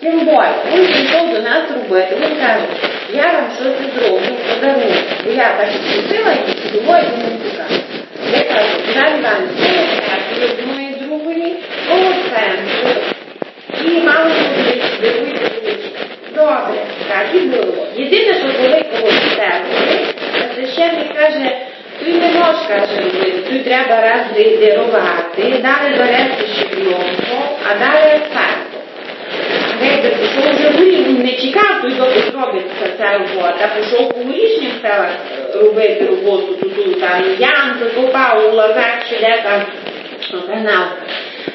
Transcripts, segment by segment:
Тим більше, він прийшов до нас робити, він каже, я вам щось зроблю, подарую. Бо я так просила і сьогодні йому покажу. Я кажу, Іван Іванович, це від моєї другої, коло центру. І мало буде даруйте ручки. Добре, так і було. Єдине, що коли коло церкви, священник каже, Тут не можеш, каже, робити, тут треба раз грейдерувати, далі береться щепльонку, а далі церкву. Грейдер пішов вже в рік, він не чекав, той доки зробиться ця робота, пішов по горішніх селах е, робити роботу тут, там ямки копав, у лазах чи де там канал.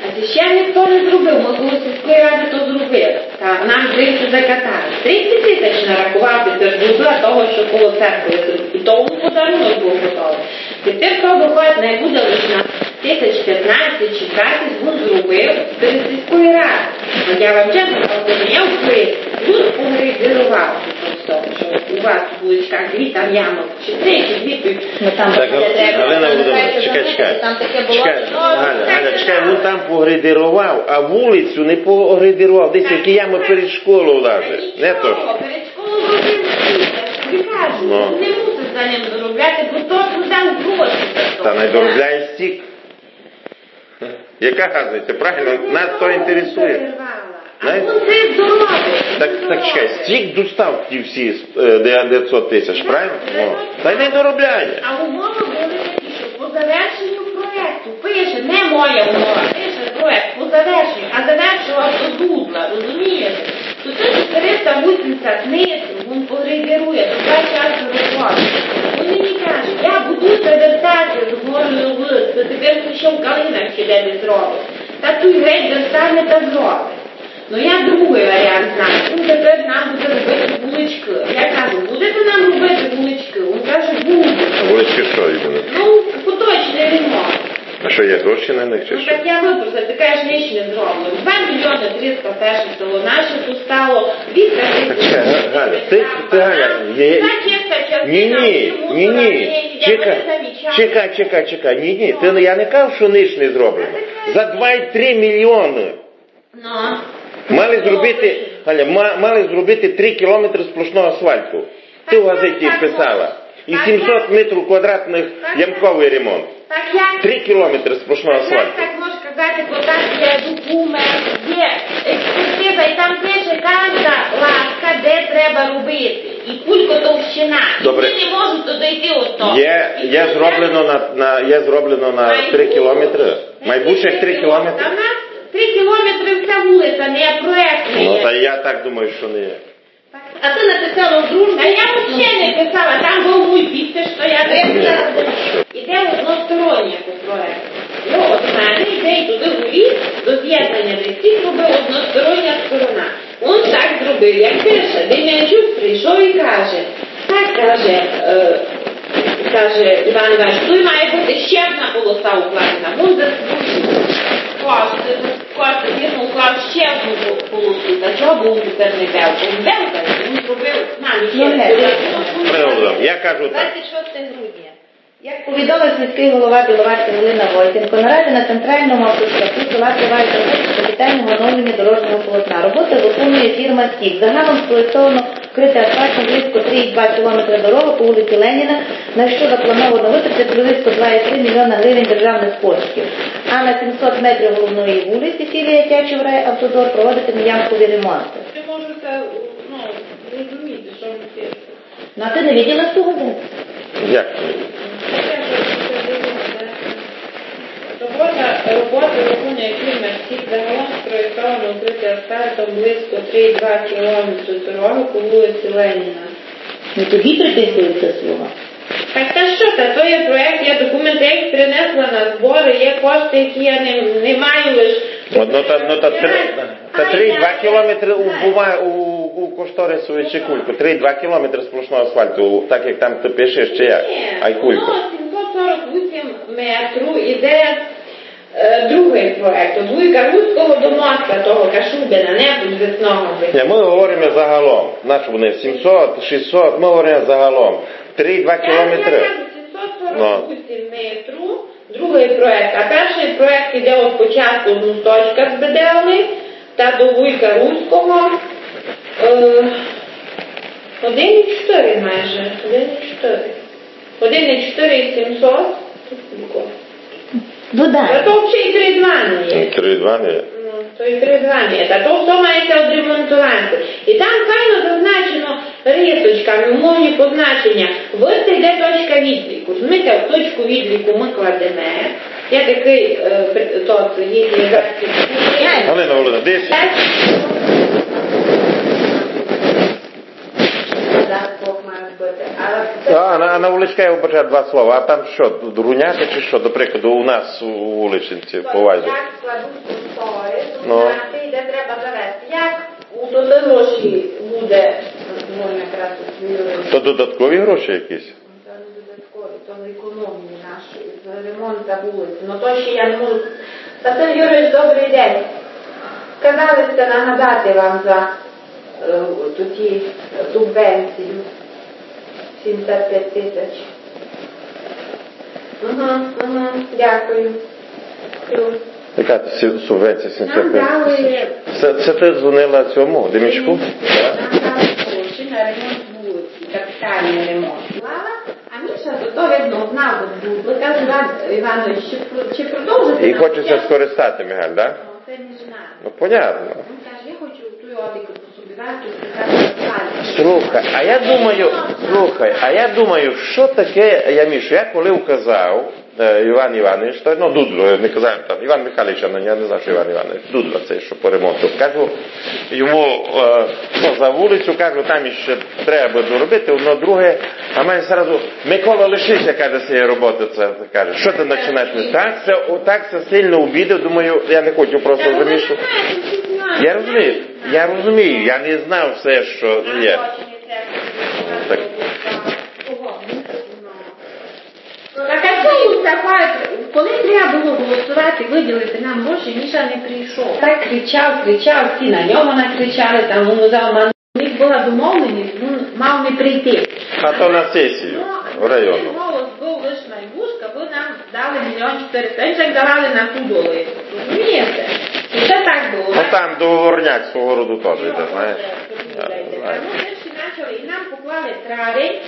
А священник то не зробив, ми коли сільської ради то зробили. Та нам здається закатали. 30 тисяч нарахував Петербурга того, що коло церкви і тому подарунок був готовий. Тепер то виходить, не буде лише на тисяч 15 чи 20 він зробив перед сільської ради. Я вам чесно кажу, я впри, тут погрейдерував просто, що у вас в вуличках дві там ямок, чи три, чи дві, то Ну там Так, треба. Галина Володимирівна, чекай, чекай. Там таке було. Чекай, Ну, Галя, так, Галя, чекай, так. він там погрейдерував, а вулицю не погрейдерував. Десь які ями перед школою лежать. Не то ж. Перед школою робив всі, кажу, Ну. не мусить за ним доробляти, бо то дав гроші. за то. Та не доробляє стік. Яка разниця? Правильно, нас то інтересує. А Знаєте? він це. Так, так чекай, стік достав ті всі е, 900 тисяч, правильно? Та й не доробляє. А умови були такі, що по завершенню проєкту пише, не моя умова, пише проєкт по завершенню, а завершував до дудла, розумієте? То це 480 метрів, він погрейдерує, то два часу роботи. Він мені каже, я буду перевертати з горою вниз, то тепер ще в калинах ще де не зробить. Та той грейдер стане та зробить. Ну я другий варіант знаю. Він тепер нам буде робити вулички. Я кажу, будете нам робити вулички? Він каже, буде. Вулички що іменно? Ну, поточний ремонт. А що є гроші на них чи Ну що? так я випросила, ти кажеш, ніч не зроблено. 2 мільйони 300 перше село наше тут стало, Віка Так, чекай, Галя, ти- ти, Галя, є- Ні, ні, ні, ні. Чекай, чекай, чекай, чекай. Ні, ні. Ти, я не кажу, що ніч не зроблено. За 2,3 мільйони. Ну, Мали зробити, Галя, ма- мали зробити 3 кілометри сплошного асфальту. Ти в газеті писала. І 700 метрів квадратних ямковий ремонт. 3 кілометри сплошного асфальту. так можеш казати, бо там є документ, є експертиза, і там пише кожна ласка, де треба робити. І кулько товщина. Добре. І вони не можуть додойти от того. Є, є зроблено на, на, є зроблено на 3 кілометри. Майбутнє 3 кілометри. Та в нас 3 кілометри вся вулиця, не проєктна Ну, та я так думаю, що не є. А ти написала в дружбі. А я взагалі не писала, там був мій підпис, що я не писала. Іде одностороннє по проекту. Ну, от мене йде і туди в ліс, до з'єднання листів робив одностороння сторона. Он так зробив, як пише. Дем'янчук прийшов і каже, так каже, е, каже Іван Іванович, тут має бути ще одна полоса укладена. Він заслужив кошти, кошти, він уклав ще одну полосу. Та чого був не белка? Він він зробив, Ну, Я кажу так. 26 грудня. Як повідомив міський голова Біловарська Галина Войтенко, наразі на центральному автошляху села тривають роботи капітального оновлення дорожнього полотна. Роботи виконує фірма «Стік». Загалом спроєктовано вкрити асфальтом близько 3,2 км дороги по вулиці Леніна, на що заплановано витратити близько 2,3 мільйона гривень державних коштів. А на 700 метрів головної вулиці філія Тячів автодор проводитиме ямкові ремонти. Ви можете ну, зрозуміти, що ми пишемо. Ну а ти не виділа цю газету? Як? Робота, робота виконує фірма «Стік» загалом спроєктовано укрити асфальтом близько 3,2 км дороги по вулиці Леніна. Ну тобі приписуються слова. Так та що, та то є проєкт, є документи, я їх принесла на збори, є кошти, які я не, не маю лише. Ну, та, ну, та, три, та 3,2 кілометри у, бува, у, у кошторисові чи кульку. 3,2 кілометри сплошного асфальту, так як там ти пишеш, чи як? Ай кульку. Ну, 748 метрів іде другий проєкт. От Вуйка Руського до моста того Кашубіна, не підвісного. Ні, ми говоримо загалом. Наші вони 700, 600, ми говоримо загалом. 3,2 кілометри. Ну. 748 метрів, другий проєкт. А перший проєкт іде від початку з мосточка з Беделни та до Вуйка Руського 1,4 майже. 1,4. 1,4 і 700. Додай. Та то взагалі і 3,2 не є. 3,2 не. Ну, то і 3,2 не є. Та то все мається відремонтувати. І там файно зазначено рисочками, умовні позначення. Ось йде точка відліку. Розумієте, в точку відліку ми кладемо. Я такий, е, то, є. Галина Володимирівна, десь. А на, на вуличка я вбачаю два слова. А там що, друняти чи що, до прикладу, у нас у вуличинці по Вайзі? Як складуть контори, Ну. де треба завести. Як у туди гроші буде, ну, якраз. То додаткові гроші якісь? То не економії нашої, з ремонту вулиці. Ну то ще я не можу. Василь Юрійович, добрий день. Сказали сте нагадати вам за е, ті субвенцію 75 тисяч. Угу, угу, дякую. Плюс. Яка субвенція 75 тисяч? Це, це ти дзвонила цьому, Демічку? Гроші на ремонт вулиці, капітальний ремонт. А Міша то то видно знав Бублика, Іван Іванович, чи, продовжити? І хочеться скористати, Мигаль, так? Ну, Це не жена. Ну, понятно. Він каже, я хочу ту одику пособирати, сказати, Слухай, а я думаю, слухай, а я думаю, що таке, я Мішу, я коли вказав е, Іван Іванович, то, ну Дудло, не казав там, Іван Михайлович, я не знаю, що Іван Іванович, Дудло цей, що по ремонту. Кажу, йому е, ну, за вулицю, кажу, там іще треба буде доробити, одно друге, а мене зразу, Микола лишися, каже, з цієї роботи, це каже, що ти починаєш? Так це, так це сильно обідав, думаю, я не хочу просто замішу. Я розумію, я розумію, я не знав все, що є. Так. Так а чому така, коли треба було голосувати, виділити нам гроші, Міша не прийшов. Так кричав, кричав, всі на нього накричали, там він взяв у них була домовленість, він мав не прийти. А то на сесію в району. Голос був лише найвушка, ви нам дали мільйон чотириста, як давали на ту. Розумієте? Це так було. Ну там договорняк свого роду теж йде, знаєш. Знаю. ми перші почали, і нам поклали травень,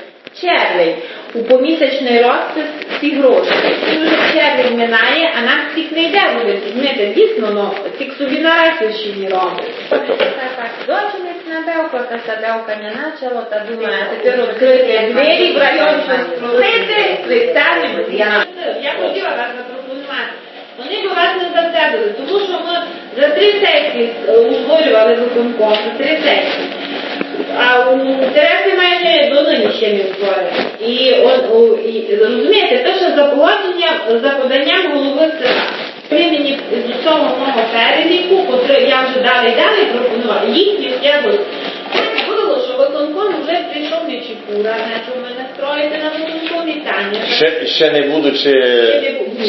червень, у помісячний розпис ці гроші. І вже червень минає, а нам всіх не йде робити. Знаєте, дійсно, ну, фіксові наразі ще не робить. Дочинець набелка, та сабелка не начало, та думає, а тепер відкрити двері в район пролити, спеціально. Я хотіла вас запропонувати. Вони б вас не затягли, тому що ми за три сесії е, узгоджували виконком, за три сесії. А у Тереси майже до нині ще не узгодили. І, і розумієте, те, що за погодженням, за поданням голови села. Ви з усього мого переліку, котрий я вже далі далі пропонувала. Так що виконком вже прийшов не чіпура, почав мене строїти на виконкомі Таня. Ще, ще не будучи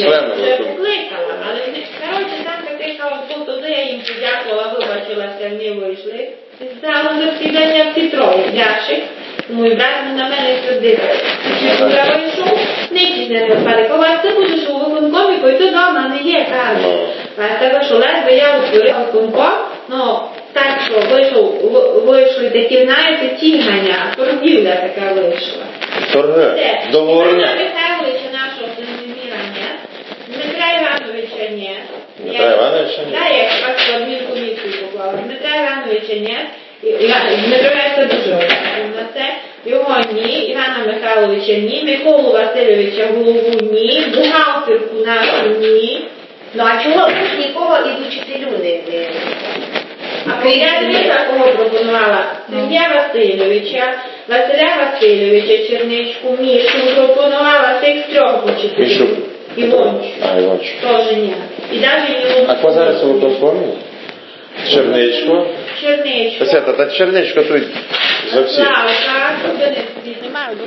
членом вже виконкому. покликала, але не коротше там такий хаос був, я їм подякувала, вибачилася, не вийшли. Стало засідання всі троє. Яшик, мій брат на мене сердився. Чи я вийшов, нічі не розпали. Коваль, ти будеш у виконкомі, бо ти вдома не є, каже. Ну. А тебе що ледве я утворив виконком, ну, так що вийшов, вийшли такі, знаєте, тігання, торгівля така вийшла. Торги, Це, договорняк. Івана Михайловича нашого Зиміра ні, Дмитра Івановича ні. Дмитра Івановича ні? Да, я якраз в адмінкомісію поклала. Дмитра Івановича ні. Дмитро я дуже на це. Його ні, Івана Михайловича ні, Миколу Васильовича голову ні, бухгалтерку нашу ні. Ну а чого ж нікого і учителю не не- А я дивіться, кого пропонувала? Сергія Васильовича, Василя Васильовича, Черничку, Мішу, пропонувала цих трьох Мішу. И Лонч. А, и Лонч. Тоже нет. И даже не Лонч. А кога зараз у то формі? Чернечко. Чернечко. Свята, та Чернечко тут за всіх. Славка. Не маю,